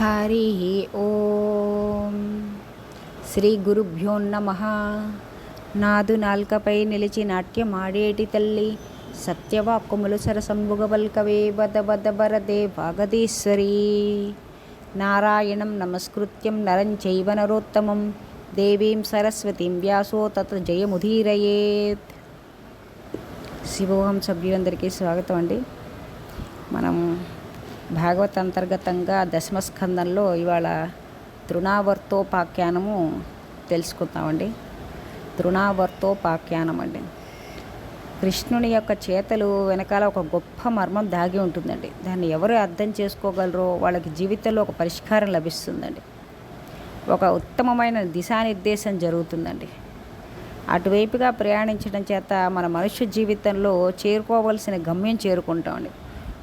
హరి ఓం శ్రీ గురుభ్యో నమ. నాదు నాల్కపై నిలిచి నాట్యం ఆడేటి తల్లి. సత్యవాక్కుములు సరసంబుగవల్కవే వద వద వరదే వాగదీశ్వరీ. నారాయణం నమస్కృత్యం నరం చైవ నరోత్తమం. దేవీం సరస్వతీం వ్యాసో తత్ర జయముధీరయేత్ శివోహం సభ్యులందరికీ స్వాగతం అండి. మనం భాగవత అంతర్గతంగా దశమస్కందంలో ఇవాళ తృణావర్తోపాఖ్యానము తెలుసుకుందామండి తృణావర్తోపాఖ్యానం అండి కృష్ణుని యొక్క చేతలు వెనకాల ఒక గొప్ప మర్మం దాగి ఉంటుందండి. దాన్ని ఎవరు అర్థం చేసుకోగలరో వాళ్ళకి జీవితంలో ఒక పరిష్కారం లభిస్తుందండి. ఒక ఉత్తమమైన దిశానిర్దేశం జరుగుతుందండి. అటువైపుగా ప్రయాణించడం చేత మన మనుష్య జీవితంలో చేరుకోవలసిన గమ్యం చేరుకుంటామండి.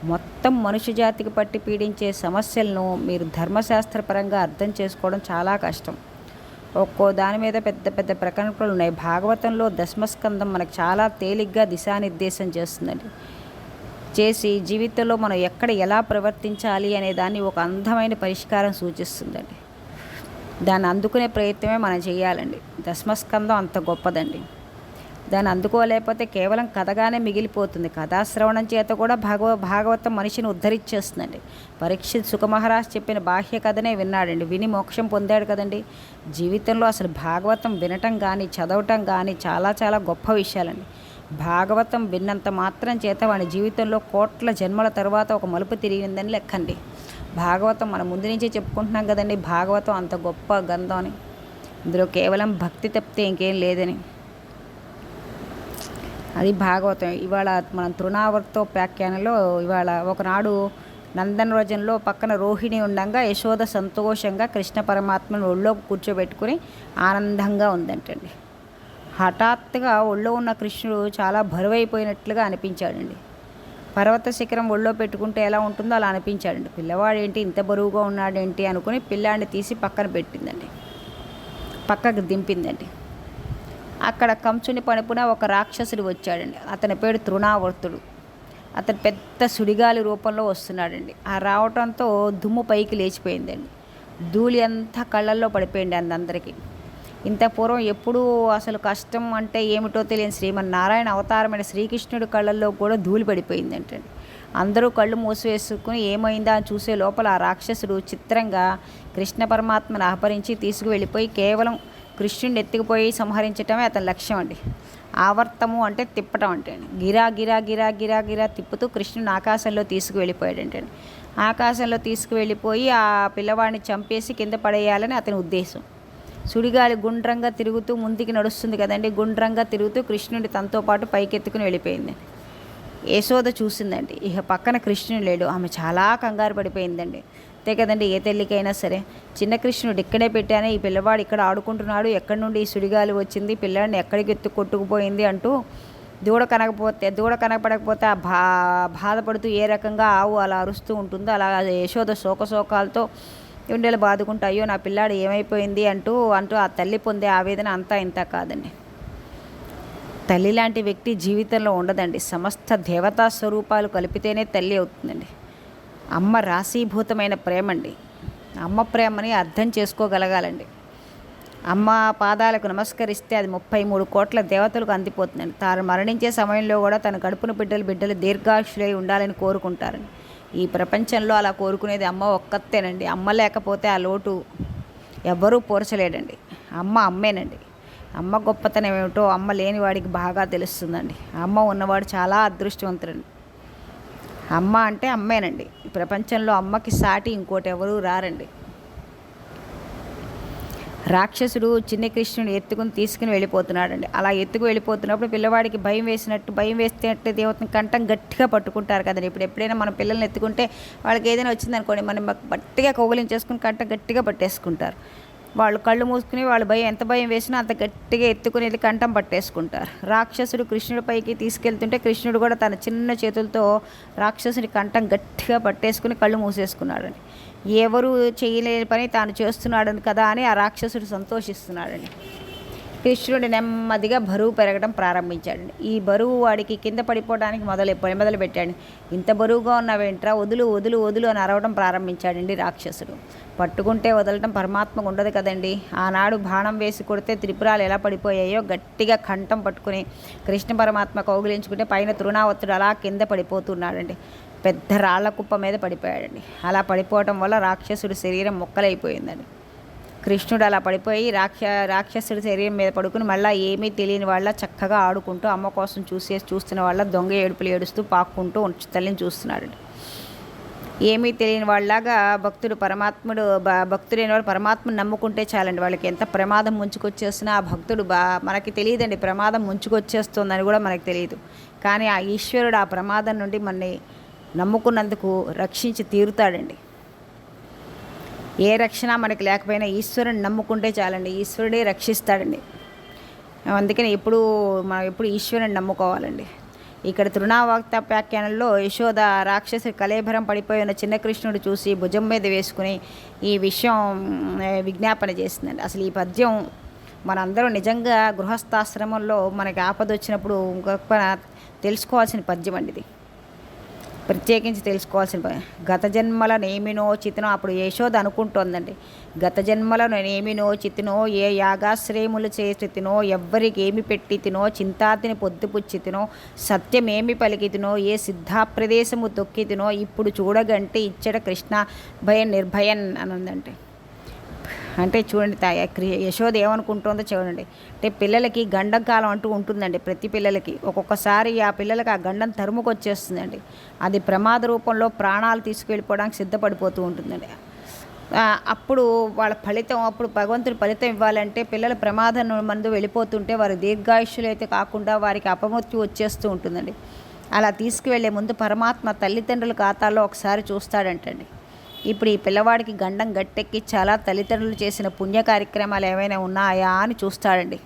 మొత్తం మనుష్య జాతికి పట్టి పీడించే సమస్యలను మీరు ధర్మశాస్త్రపరంగా అర్థం చేసుకోవడం చాలా కష్టం. ఒక్కో దాని మీద పెద్ద పెద్ద ప్రకటనలు ఉన్నాయి. భాగవతంలో దశమస్కందం మనకు చాలా తేలిగ్గా దిశానిర్దేశం చేస్తుందండి. చేసి జీవితంలో మనం ఎక్కడ ఎలా ప్రవర్తించాలి అనే దాన్ని ఒక అందమైన పరిష్కారం సూచిస్తుందండి. దాన్ని అందుకునే ప్రయత్నమే మనం చేయాలండి. దశమస్కందం అంత గొప్పదండి. దాన్ని అందుకోలేకపోతే కేవలం కథగానే మిగిలిపోతుంది. కథాశ్రవణం చేత కూడా భాగవ భాగవతం మనిషిని ఉద్ధరించేస్తుందండి. పరీక్షిత్ సుఖమహారాజ్ చెప్పిన బాహ్య కథనే విన్నాడండి. విని మోక్షం పొందాడు కదండి. జీవితంలో అసలు భాగవతం వినటం కానీ చదవటం కానీ చాలా చాలా గొప్ప విషయాలండి. భాగవతం విన్నంత మాత్రం చేత వాడి జీవితంలో కోట్ల జన్మల తర్వాత ఒక మలుపు తిరిగిందని లెక్కండి. భాగవతం మన ముందు నుంచే చెప్పుకుంటున్నాం కదండి. భాగవతం అంత గొప్ప గంధం అని. ఇందులో కేవలం భక్తి తప్పితే ఇంకేం లేదని. అది భాగవతం. ఇవాళ మనం తృణావర్తోపాఖ్యానంలో ఇవాళ ఒకనాడు నందన రోజంలో పక్కన రోహిణి ఉండగా యశోద సంతోషంగా కృష్ణ పరమాత్మను ఒళ్ళో కూర్చోబెట్టుకుని ఆనందంగా ఉందంటండి. హఠాత్తుగా ఒళ్ళో ఉన్న కృష్ణుడు చాలా బరువైపోయినట్లుగా అనిపించాడండి. పర్వత శిఖరం ఒళ్ళో పెట్టుకుంటే ఎలా ఉంటుందో అలా అనిపించాడండి. పిల్లవాడేంటి ఇంత బరువుగా ఉన్నాడేంటి అనుకుని పిల్లాడిని తీసి పక్కన పెట్టిందండి. పక్కకు దింపిందండి. అక్కడ కంచుని పనుపున ఒక రాక్షసుడు వచ్చాడండి. అతని పేరు తృణావర్తుడు. అతను పెద్ద సుడిగాలి రూపంలో వస్తున్నాడండి. ఆ రావటంతో దుమ్ము పైకి లేచిపోయిందండి. ధూళి అంతా కళ్ళల్లో పడిపోయింది అందరికీ. ఇంత పూర్వం ఎప్పుడూ అసలు కష్టం అంటే ఏమిటో తెలియని శ్రీమన్నారాయణ అవతారమైన శ్రీకృష్ణుడి కళ్ళల్లో కూడా ధూళి పడిపోయిందంటండి. అందరూ కళ్ళు మూసివేసుకుని ఏమైందా అని చూసే లోపల ఆ రాక్షసుడు చిత్రంగా కృష్ణ పరమాత్మను అపహరించి తీసుకువెళ్ళిపోయి కేవలం కృష్ణుడిని ఎత్తుకుపోయి సంహరించటమే అతని లక్ష్యం అండి. ఆవర్తము అంటే తిప్పటం అంటే గిరా గిరా గిరా గిరా గిరా తిప్పుతూ కృష్ణుని ఆకాశంలో తీసుకువెళ్ళిపోయాడంటే ఆకాశంలో తీసుకువెళ్ళిపోయి ఆ పిల్లవాడిని చంపేసి కింద పడేయాలని అతని ఉద్దేశం. సుడిగాలి గుండ్రంగా తిరుగుతూ ముందుకి నడుస్తుంది కదండి. గుండ్రంగా తిరుగుతూ కృష్ణుడి తనతో పాటు పైకెత్తుకుని వెళ్ళిపోయింది యశోద చూసిందండి. ఇక పక్కన కృష్ణుడు లేడు. ఆమె చాలా కంగారు పడిపోయిందండి. అంతే కదండి ఏ తల్లికైనా సరే. చిన్న కృష్ణుడు ఇక్కడే పెట్టానే ఈ పిల్లవాడు ఇక్కడ ఆడుకుంటున్నాడు ఎక్కడి నుండి ఈ సుడిగాలి వచ్చింది పిల్లాడిని ఎక్కడికి ఎత్తు కొట్టుకుపోయింది అంటూ దూడ కనకపోతే దూడ కనపడకపోతే ఆ బా బాధపడుతూ ఏ రకంగా ఆవు అలా అరుస్తూ ఉంటుందో అలా యశోద శోకశోకాలతో ఉండేలా బాదుకుంటూ అయ్యో నా పిల్లాడు ఏమైపోయింది అంటూ అంటూ ఆ తల్లి పొందే ఆవేదన అంతా ఇంత కాదండి. తల్లి లాంటి వ్యక్తి జీవితంలో ఉండదండి. సమస్త దేవతా స్వరూపాలు కలిపితేనే తల్లి అవుతుందండి. అమ్మ రాశీభూతమైన ప్రేమ అండి అమ్మ ప్రేమని అర్థం చేసుకోగలగాలండి. అమ్మ పాదాలకు నమస్కరిస్తే అది ముప్పై మూడు కోట్ల దేవతలకు అందిపోతుందండి. తాను మరణించే సమయంలో కూడా తన కడుపున బిడ్డలు బిడ్డలు దీర్ఘాయుషులై ఉండాలని కోరుకుంటారండి. ఈ ప్రపంచంలో అలా కోరుకునేది అమ్మ ఒక్కతేనండి. అమ్మ లేకపోతే ఆ లోటు ఎవ్వరూ పోర్చలేడండి అమ్మ అమ్మేనండి. అమ్మ గొప్పతనం ఏమిటో అమ్మ లేని వాడికి బాగా తెలుస్తుందండి. అమ్మ ఉన్నవాడు చాలా అదృష్టవంతుడండి. అమ్మ అంటే అమ్మేనండి. ఈ ప్రపంచంలో అమ్మకి సాటి ఇంకోటి ఎవరూ రారండి. రాక్షసుడు చిన్న కృష్ణుడు ఎత్తుకుని తీసుకుని వెళ్ళిపోతున్నాడండి. అలా ఎత్తుకు వెళ్ళిపోతున్నప్పుడు పిల్లవాడికి భయం వేసినట్టు భయం వేస్తే దేవతని కంఠం గట్టిగా పట్టుకుంటారు కదండి. ఇప్పుడు ఎప్పుడైనా మన పిల్లల్ని ఎత్తుకుంటే వాళ్ళకి ఏదైనా వచ్చిందనుకోండి మనం గట్టిగా కౌగులించేసుకుని కంఠం గట్టిగా పట్టేసుకుంటారు. వాళ్ళు కళ్ళు మూసుకుని వాళ్ళు భయం ఎంత భయం వేసినా అంత గట్టిగా ఎత్తుకుని వెళ్ళి కంఠం పట్టేసుకుంటారు. రాక్షసుడు కృష్ణుడిపైకి తీసుకెళ్తుంటే కృష్ణుడు కూడా తన చిన్న చేతులతో రాక్షసుని కంఠం గట్టిగా పట్టేసుకుని కళ్ళు మూసేసుకున్నాడని. ఎవరు చేయలేని పని తాను చేస్తున్నాడని కదా అని ఆ రాక్షసుడు సంతోషిస్తున్నాడని. కృష్ణుడు నెమ్మదిగా బరువు పెరగడం ప్రారంభించాడు ఈ బరువు వాడికి కింద పడిపోవడానికి మొదలు మొదలు పెట్టాడు. ఇంత బరువుగా ఉన్నవేంట్రా? వదులు వదులు వదులు అని అరవడం ప్రారంభించాడండి రాక్షసుడు. పట్టుకుంటే వదలటం పరమాత్మకు ఉండదు కదండి. ఆనాడు బాణం వేసి కొడితే త్రిపురాలు ఎలా పడిపోయాయో గట్టిగా కంఠం పట్టుకుని కృష్ణ పరమాత్మ కౌగిలించుకుంటే పైన తృణావత్తుడు అలా కింద పడిపోతున్నాడండి. పెద్ద రాళ్ళ కుప్ప మీద పడిపోయాడండి. అలా పడిపోవటం వల్ల రాక్షసుడి శరీరం మొక్కలైపోయిందండి. కృష్ణుడు అలా పడిపోయి రాక్ష రాక్షసుడి శరీరం మీద పడుకుని మళ్ళీ ఏమీ తెలియని వాళ్ళ చక్కగా ఆడుకుంటూ అమ్మ కోసం చూసే చూస్తున్న వాళ్ళ దొంగ ఏడుపులు ఏడుస్తూ పాక్కుంటూ ఉంచు- తల్లిని చూస్తున్నాడు ఏమీ తెలియని వాళ్ళలాగా భక్తుడు పరమాత్ముడు భక్తుడైన వాడు పరమాత్మను నమ్ముకుంటే చాలండి. వాళ్ళకి ఎంత ప్రమాదం ముంచుకొచ్చేసినా ఆ భక్తుడు బా మనకి తెలియదండి. ప్రమాదం ముంచుకొచ్చేస్తుందని కూడా మనకు తెలియదు. కానీ ఆ ఈశ్వరుడు ఆ ప్రమాదం నుండి మనని నమ్ముకున్నందుకు రక్షించి తీరుతాడండి. ఏ రక్షణ మనకి లేకపోయినా ఈశ్వరుని నమ్ముకుంటే చాలండి. ఈశ్వరుడే రక్షిస్తాడండి. అందుకని ఎప్పుడు మనం ఎప్పుడు ఈశ్వరుని నమ్ముకోవాలండి. ఇక్కడ తృణావాక్త వ్యాఖ్యానంలో యశోద రాక్షసి కలేభరం పడిపోయి ఉన్న చిన్న కృష్ణుడు చూసి భుజం మీద వేసుకుని ఈ విషయం విజ్ఞాపన చేసిందండి. అసలు ఈ పద్యం మనందరం నిజంగా గృహస్థాశ్రమంలో మనకి ఆపద వచ్చినప్పుడు గొప్ప తెలుసుకోవాల్సిన పద్యం అండి ఇది. ప్రత్యేకించి తెలుసుకోవాల్సిన గత జన్మల నేమినో చితినో అప్పుడు యశోద అనుకుంటోందండి. గత జన్మల నేమినో చితినో ఏ యాగాశ్రయములు చేసితినో ఎవ్వరికి ఏమి పెట్టి తినో చింతాతిని పొద్దుపుచ్చి తినో సత్యమేమి పలికి తినో ఏ సిద్ధాప్రదేశము తొక్కి తినో ఇప్పుడు చూడగంటే ఇచ్చట కృష్ణ భయం నిర్భయన్ అని ఉందంటే అంటే చూడండి తాయ క్రియ యశోద ఏమనుకుంటుందో చూడండి. అంటే పిల్లలకి గండం కాలం అంటూ ఉంటుందండి ప్రతి పిల్లలకి. ఒక్కొక్కసారి ఆ పిల్లలకి ఆ గండం తరుముకొచ్చేస్తుందండి. అది ప్రమాద రూపంలో ప్రాణాలు తీసుకెళ్ళిపోవడానికి సిద్ధపడిపోతూ ఉంటుందండి. అప్పుడు వాళ్ళ ఫలితం అప్పుడు భగవంతుడు ఫలితం ఇవ్వాలంటే పిల్లల ప్రమాదం మందు వెళ్ళిపోతుంటే వారి దీర్ఘాయుష్యులు అయితే కాకుండా వారికి అపమృత్యు వచ్చేస్తూ ఉంటుందండి. అలా తీసుకువెళ్ళే ముందు పరమాత్మ తల్లిదండ్రుల ఖాతాలో ఒకసారి చూస్తాడంటండి. ఇప్పుడు ఈ పిల్లవాడికి గండం గట్టెక్కి చాలా తల్లిదండ్రులు చేసిన పుణ్య కార్యక్రమాలు ఏమైనా ఉన్నాయా అని చూస్తాడండి.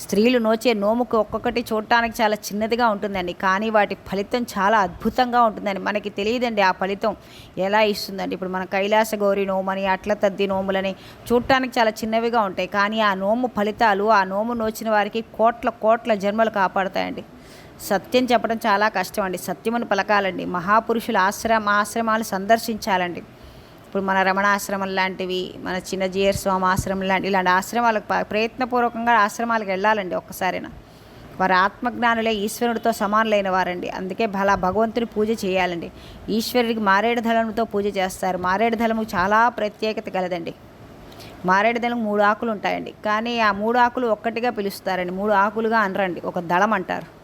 స్త్రీలు నోచే నోముకు ఒక్కొక్కటి చూడటానికి చాలా చిన్నదిగా ఉంటుందండి. కానీ వాటి ఫలితం చాలా అద్భుతంగా ఉంటుందండి. మనకి తెలియదండి ఆ ఫలితం ఎలా ఇస్తుందండి. ఇప్పుడు మన కైలాస గౌరి నోమని అట్ల తద్ది నోములని చూడటానికి చాలా చిన్నవిగా ఉంటాయి. కానీ ఆ నోము ఫలితాలు ఆ నోము నోచిన వారికి కోట్ల కోట్ల జన్మలు కాపాడతాయండి. సత్యం చెప్పడం చాలా కష్టం అండి. సత్యమును పలకాలండి. మహాపురుషుల ఆశ్రమ ఆశ్రమాలు సందర్శించాలండి. ఇప్పుడు మన రమణాశ్రమం లాంటివి మన చిన్న స్వామి ఆశ్రమం లాంటి ఇలాంటి ఆశ్రమాలకు ప్రయత్నపూర్వకంగా ఆశ్రమాలకు వెళ్ళాలండి ఒక్కసారైనా. వారు ఆత్మజ్ఞానులే ఈశ్వరుడితో సమానులైన వారండి. అందుకే భలా భగవంతుని పూజ చేయాలండి. ఈశ్వరుడికి మారేడు దళముతో పూజ చేస్తారు. మారేడు దళము చాలా ప్రత్యేకత గలదండి. మారేడు దళం మూడు ఆకులు ఉంటాయండి. కానీ ఆ మూడు ఆకులు ఒక్కటిగా పిలుస్తారండి. మూడు ఆకులుగా అనరండి. ఒక దళం అంటారు.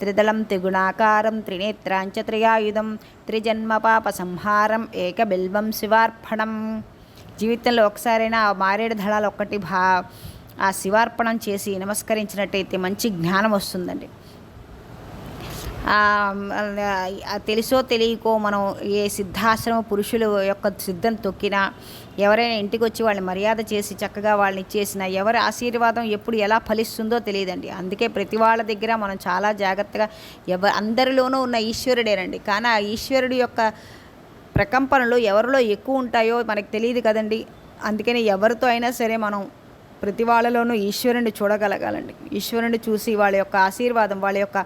త్రిదళం త్రిగుణాకారం త్రినేత్రాంచ త్రియాయుధం త్రిజన్మ పాప సంహారం ఏకబిల్వం శివార్పణం. జీవితంలో ఒకసారైనా ఆ మారేడు దళాలు ఒక్కటి భా ఆ శివార్పణం చేసి నమస్కరించినట్టయితే మంచి జ్ఞానం వస్తుందండి. తెలుసో తెలియకో మనం ఏ సిద్ధాశ్రమ పురుషుల యొక్క సిద్ధం తొక్కినా ఎవరైనా ఇంటికి వచ్చి వాళ్ళని మర్యాద చేసి చక్కగా వాళ్ళని ఇచ్చేసిన ఎవరి ఆశీర్వాదం ఎప్పుడు ఎలా ఫలిస్తుందో తెలియదండి. అందుకే ప్రతి వాళ్ళ దగ్గర మనం చాలా జాగ్రత్తగా ఎవ అందరిలోనూ ఉన్న ఈశ్వరుడేనండి. కానీ ఆ ఈశ్వరుడి యొక్క ప్రకంపనలు ఎవరిలో ఎక్కువ ఉంటాయో మనకు తెలియదు కదండి. అందుకని ఎవరితో అయినా సరే మనం ప్రతి వాళ్ళలోనూ ఈశ్వరుని చూడగలగాలండి. ఈశ్వరుని చూసి వాళ్ళ యొక్క ఆశీర్వాదం వాళ్ళ యొక్క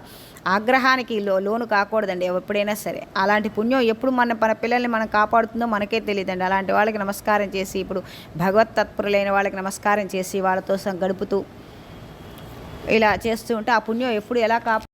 ఆగ్రహానికి లో లోను కాకూడదండి ఎప్పుడైనా సరే. అలాంటి పుణ్యం ఎప్పుడు మన మన పిల్లల్ని మనం కాపాడుతుందో మనకే తెలియదండి. అలాంటి వాళ్ళకి నమస్కారం చేసి ఇప్పుడు భగవత్ తత్పరులైన వాళ్ళకి నమస్కారం చేసి వాళ్ళతో గడుపుతూ ఇలా చేస్తూ ఉంటే ఆ పుణ్యం ఎప్పుడు ఎలా కాపా